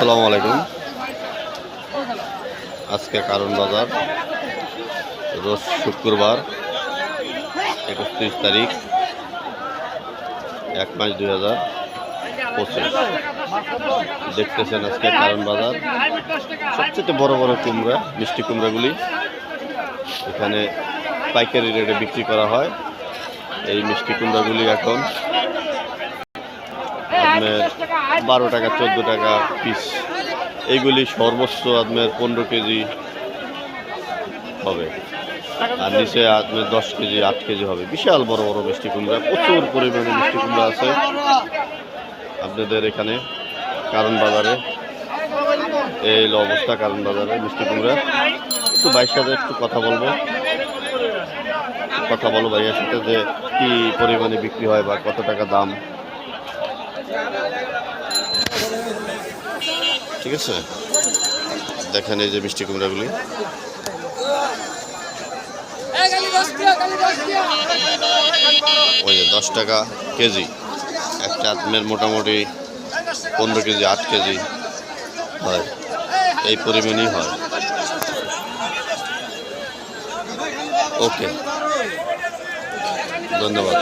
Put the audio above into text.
আসসালামু আলাইকুম। আজকে কারণ বাজার। রোজ শুক্রবার একত্রিশ তারিখ, এক পাঁচ দুই হাজার পঁচিশ। দেখতেছেন আজকে কারণ বাজার। সবচেয়ে বড় বড় কুমড়া, মিষ্টি কুমড়াগুলি এখানে পাইকারি রেটে বিক্রি করা হয়। এই মিষ্টি কুমড়াগুলি এখন আপনার বারো টাকা, চোদ্দ টাকা পিস এইগুলি সর্বোচ্চ আপনার পনেরো কেজি হবে। আর নিচে আপনার দশ কেজি, আট কেজি হবে। বিশাল বড় বড় মিষ্টি কুমড়া। প্রচুর পরিমাণে মিষ্টি কুমড়া আছে। আপনাদের এখানে কারণ বাজারে। এই অবস্থা কারণ বাজারে মিষ্টি কুমড়া। একটু বাইর সাথে একটু কথা বলব। কথা বলো ভাইয়ের সাথে যে কী পরিমাণে বিক্রি হয় বা কত টাকা দাম। ঠিক আছে? দেখেন এই যে মিষ্টি কুমড়াগুলি। ওই যে দশ টাকা কেজি। একটা আত্মের মোটামুটি পনেরো কেজি, আট কেজি হয়। এই পরিমাণই হয়। ওকে। ধন্যবাদ।